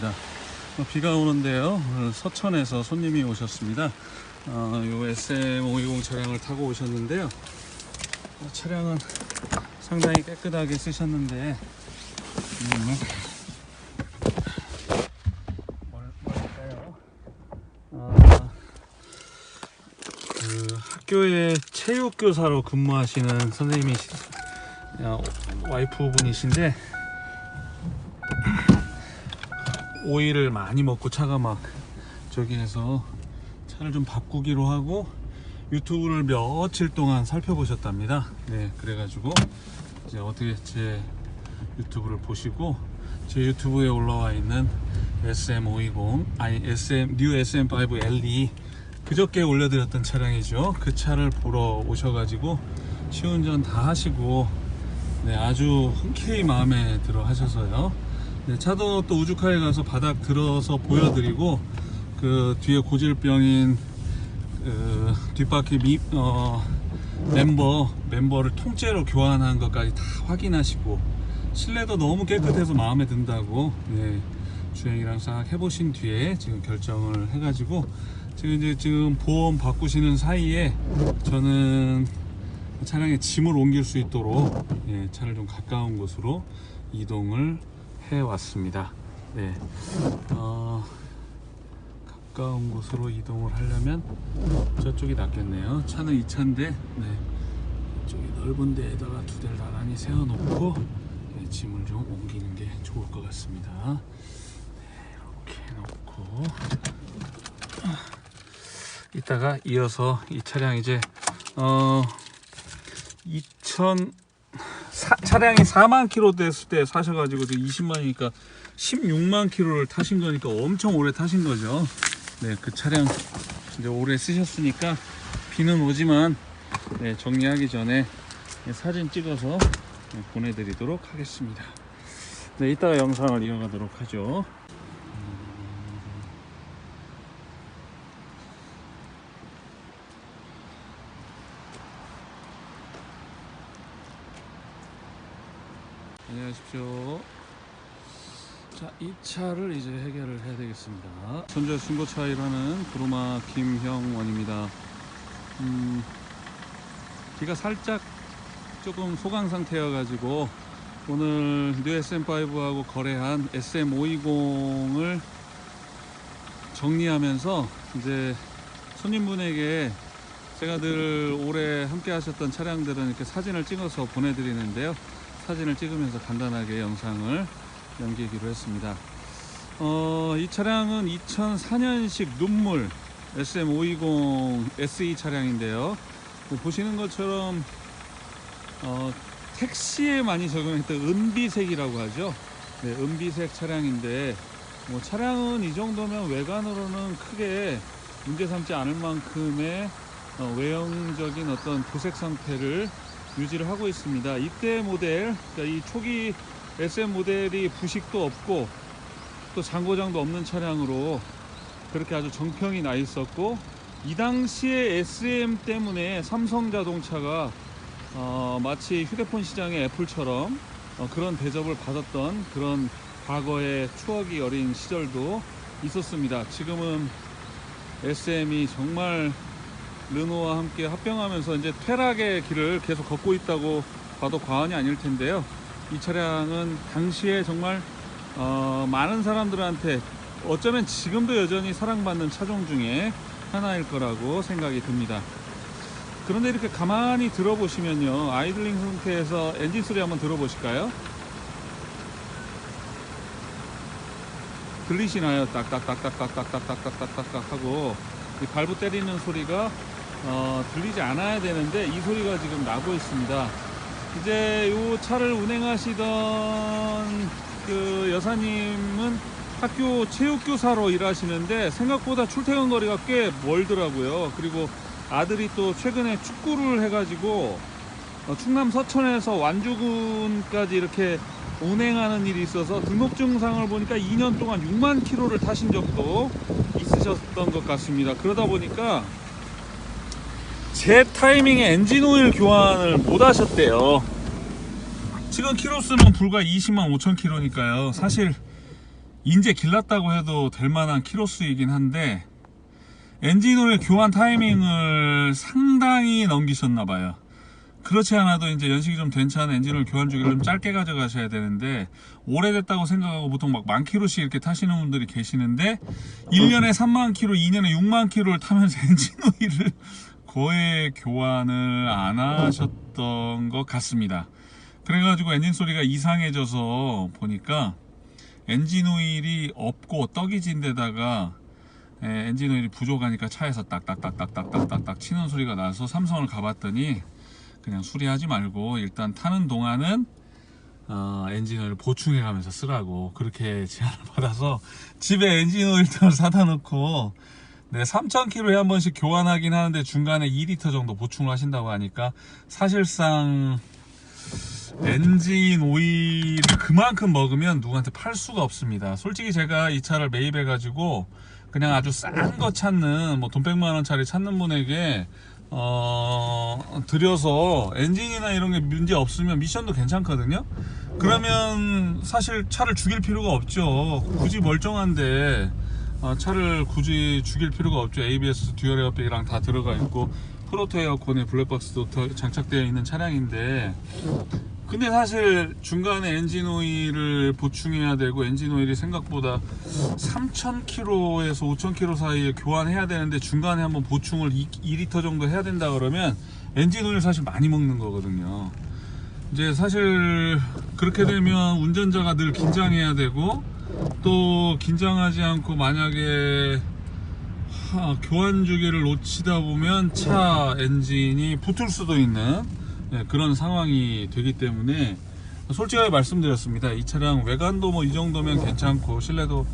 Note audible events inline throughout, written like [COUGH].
어, 비가 오는데요. 오늘 서천에서 손님이 오셨습니다. 어, 요 SM520 차량을 타고 오셨는데요. 어, 차량은 상당히 깨끗하게 쓰셨는데, 음, 뭘- 뭘까요? 어, 그 학교에 체육교사로 근무하시는 선생님이 어, 와이프분이신데 오일을 많이 먹고 차가 막 저기 해서 차를 좀 바꾸기로 하고 유튜브를 며칠 동안 살펴보셨답니다. 네, 그래가지고 이제 어떻게 제 유튜브를 보시고 제 유튜브에 올라와 있는 SM520 아니 SM 뉴 SM5 LE 그저께 올려드렸던 차량이죠. 그 차를 보러 오셔가지고 시운전 다 하시고 네, 아주 흔쾌히 마음에 들어 하셔서요. 네, 차도 또 우주카에 가서 바닥 들어서 보여드리고 그 뒤에 고질병인 그 뒷바퀴 미, 어, 멤버 멤버를 통째로 교환한 것까지 다 확인하시고 실내도 너무 깨끗해서 마음에 든다고 네, 주행이랑 싹 해보신 뒤에 지금 결정을 해가지고 지금 이제 지금 보험 바꾸시는 사이에 저는 차량에 짐을 옮길 수 있도록 예, 차를 좀 가까운 곳으로 이동을 해 왔습니다. 네, 어, 가까운 곳으로 이동을 하려면 저쪽이 낫겠네요. 차는 이 차인데, 네, 저기 넓은 데에다가 두 대를 나란히 세워놓고 예, 짐을 좀 옮기는 게 좋을 것 같습니다. 네, 이렇게 놓고 이따가 이어서 이 차량 이제 어 2000 사- 차량이 4만 킬로 됐을 때 사셔가지고 20만이니까 16만 킬로를 타신 거니까 엄청 오래 타신 거죠. 네, 그 차량 이제 오래 쓰셨으니까 비는 오지만 네, 정리하기 전에 네, 사진 찍어서 네, 보내드리도록 하겠습니다. 네, 이따가 영상을 이어가도록 하죠. 안녕하십시오. 자, 이 차를 이제 해결을 해야 되겠습니다. 현재 중고차 일하는 구루마 김형원입니다. 음, 비가 살짝 조금 소강 상태여가지고 오늘 뉴 SM5하고 거래한 SM520을 정리하면서 이제 손님분에게 제가 늘 오래 함께 하셨던 차량들은 이렇게 사진을 찍어서 보내드리는데요. 사진을 찍으면서 간단하게 영상을 남기기로 했습니다. 어, 이 차량은 2004년식 눈물 SM520 SE 차량인데요. 뭐 보시는 것처럼 어, 택시에 많이 적용했던 은비색이라고 하죠. 네, 은비색 차량인데 뭐 차량은 이 정도면 외관으로는 크게 문제 삼지 않을 만큼의 어, 외형적인 어떤 도색 상태를 유지를 하고 있습니다. 이때 모델, 그러니까 이 초기 SM 모델이 부식도 없고 또 잔고장도 없는 차량으로 그렇게 아주 정평이 나 있었고 이 당시에 SM 때문에 삼성 자동차가 어, 마치 휴대폰 시장의 애플처럼 어, 그런 대접을 받았던 그런 과거의 추억이 어린 시절도 있었습니다. 지금은 SM이 정말 르노와 함께 합병하면서 이제 퇴락의 길을 계속 걷고 있다고 봐도 과언이 아닐 텐데요. 이 차량은 당시에 정말 어, 많은 사람들한테 어쩌면 지금도 여전히 사랑받는 차종 중에 하나일 거라고 생각이 듭니다. 그런데 이렇게 가만히 들어보시면요. 아이들링 상태에서 엔진 소리 한번 들어보실까요? 들리시나요? 딱딱딱딱딱딱딱딱딱딱 하고 이 발부 때리는 소리가 어, 들리지 않아야 되는데 이 소리가 지금 나고 있습니다. 이제 이 차를 운행하시던 그 여사님은 학교 체육교사로 일하시는데 생각보다 출퇴근 거리가 꽤 멀더라고요. 그리고 아들이 또 최근에 축구를 해가지고 어, 충남 서천에서 완주군까지 이렇게 운행하는 일이 있어서 등록 증상을 보니까 2년 동안 6만 킬로를 타신 적도 있으셨던 것 같습니다. 그러다 보니까 제 타이밍에 엔진 오일 교환을 못 하셨대요. 지금 키로수는 불과 20만 5천 킬로니까요. 사실 인제 길렀다고 해도 될 만한 키로수이긴 한데 엔진 오일 교환 타이밍을 상당히 넘기셨나 봐요. 그렇지 않아도 이제 연식이 좀 된 차는 엔진오일 교환 주기를 좀 짧게 가져가셔야 되는데 오래됐다고 생각하고 보통 막 만 킬로씩 이렇게 타시는 분들이 계시는데 1년에 3만 킬로, 2년에 6만 킬로를 타면서 [LAUGHS] 엔진 오일을 거의 교환을 안 하셨던 것 같습니다. 그래가지고 엔진 소리가 이상해져서 보니까 엔진 오일이 없고 떡이 진 데다가 에, 엔진 오일이 부족하니까 차에서 딱딱딱딱딱딱딱 치는 소리가 나서 삼성을 가봤더니 그냥 수리하지 말고 일단 타는 동안은 어, 엔진 오일 보충해 가면서 쓰라고 그렇게 [LAUGHS] 제안을 받아서 집에 엔진 오일통을 사다 놓고 네, 3,000km에 한 번씩 교환하긴 하는데 중간에 2리터 정도 보충을 하신다고 하니까 사실상 엔진 오일을 그만큼 먹으면 누구한테 팔 수가 없습니다. 솔직히 제가 이 차를 매입해 가지고 그냥 아주 싼 거 찾는 뭐 돈 100만 원짜리 찾는 분에게 어 드려서 엔진이나 이런 게 문제 없으면 미션도 괜찮거든요. 그러면 사실 차를 죽일 필요가 없죠. 굳이 멀쩡한데 어, 차를 굳이 죽일 필요가 없죠. ABS 듀얼 에어백이랑 다 들어가 있고 프로토 에어컨에 블랙박스도 더 장착되어 있는 차량인데 근데 사실 중간에 엔진 오일을 보충해야 되고 엔진 오일이 생각보다 3,000km에서 5,000km 사이에 교환해야 되는데 중간에 한번 보충을 2, 2리터 정도 해야 된다 그러면 엔진 오일 사실 많이 먹는 거거든요. 이제 사실 그렇게 되면 운전자가 늘 긴장해야 되고 또 긴장하지 않고 만약에 하, 교환 주기를 놓치다 보면 차 엔진이 붙을 수도 있는 네, 그런 상황이 되기 때문에 솔직하게 말씀드렸습니다. 이 차량 외관도 뭐 이 정도면 괜찮고 실내도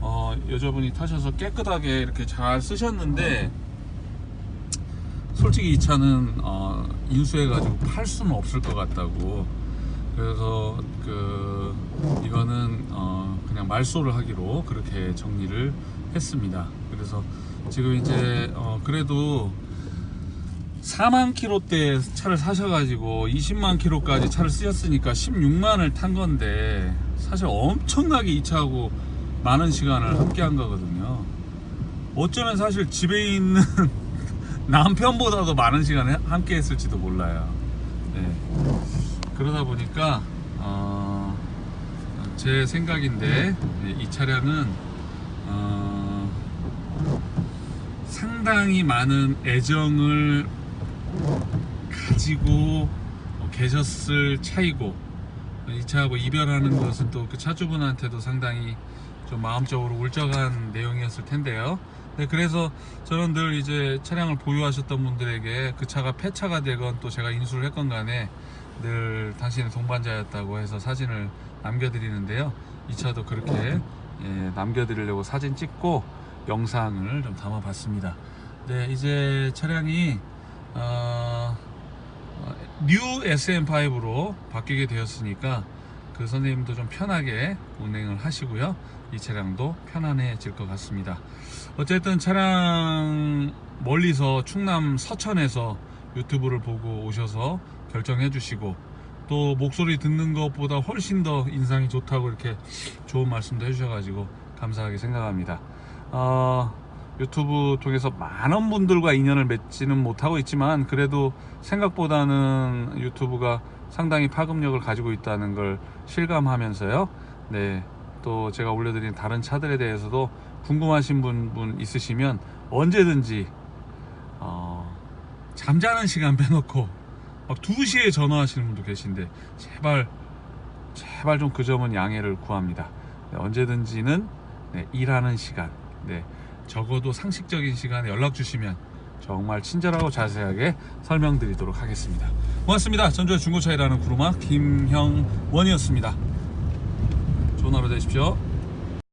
어, 여자분이 타셔서 깨끗하게 이렇게 잘 쓰셨는데 솔직히 이 차는 어, 인수해가지고 팔 수는 없을 것 같다고 그래서 그 이거는 어, 그냥 말소를 하기로 그렇게 정리를 했습니다. 그래서 지금 이제 어, 그래도 4만 킬로대 차를 사셔가지고 20만 킬로까지 차를 쓰셨으니까 16만을 탄 건데 사실 엄청나게 이 차하고 많은 시간을 함께 한 거거든요. 어쩌면 사실 집에 있는 [LAUGHS] 남편보다도 많은 시간을 함께 했을지도 몰라요. 네. 그러다 보니까 어, 제 생각인데 네, 이 차량은 어, 상당히 많은 애정을 가지고 계셨을 차이고 이 차하고 이별하는 것은 또 그 차주분한테도 상당히 좀 마음적으로 울적한 내용이었을 텐데요. 네, 그래서 저는 늘 이제 차량을 보유하셨던 분들에게 그 차가 폐차가 되건 또 제가 인수를 했건 간에 늘 당신의 동반자였다고 해서 사진을 남겨드리는데요. 이 차도 그렇게 예, 남겨드리려고 사진 찍고 영상을 좀 담아봤습니다. 네, 이제 차량이 어, 어, 뉴 SM5로 바뀌게 되었으니까 그 선생님도 좀 편하게 운행을 하시고요. 이 차량도 편안해질 것 같습니다. 어쨌든 차량 멀리서 충남 서천에서 유튜브를 보고 오셔서 결정해 주시고 또 목소리 듣는 것보다 훨씬 더 인상이 좋다고 이렇게 좋은 말씀도 해주셔가지고 감사하게 생각합니다. 어, 유튜브 통해서 많은 분들과 인연을 맺지는 못하고 있지만 그래도 생각보다는 유튜브가 상당히 파급력을 가지고 있다는 걸 실감하면서요. 네. 또 제가 올려드린 다른 차들에 대해서도 궁금하신 분, 분 있으시면 언제든지 어, 잠자는 시간 빼놓고 막 2시에 전화하시는 분도 계신데 제발 제발 좀 그 점은 양해를 구합니다. 네, 언제든지는 네, 일하는 시간 네, 적어도 상식적인 시간에 연락 주시면 정말 친절하고 자세하게 설명드리도록 하겠습니다. 고맙습니다. 전주의 중고차 일하는 구루마 김형원이었습니다. 좋은 하루 되십시오.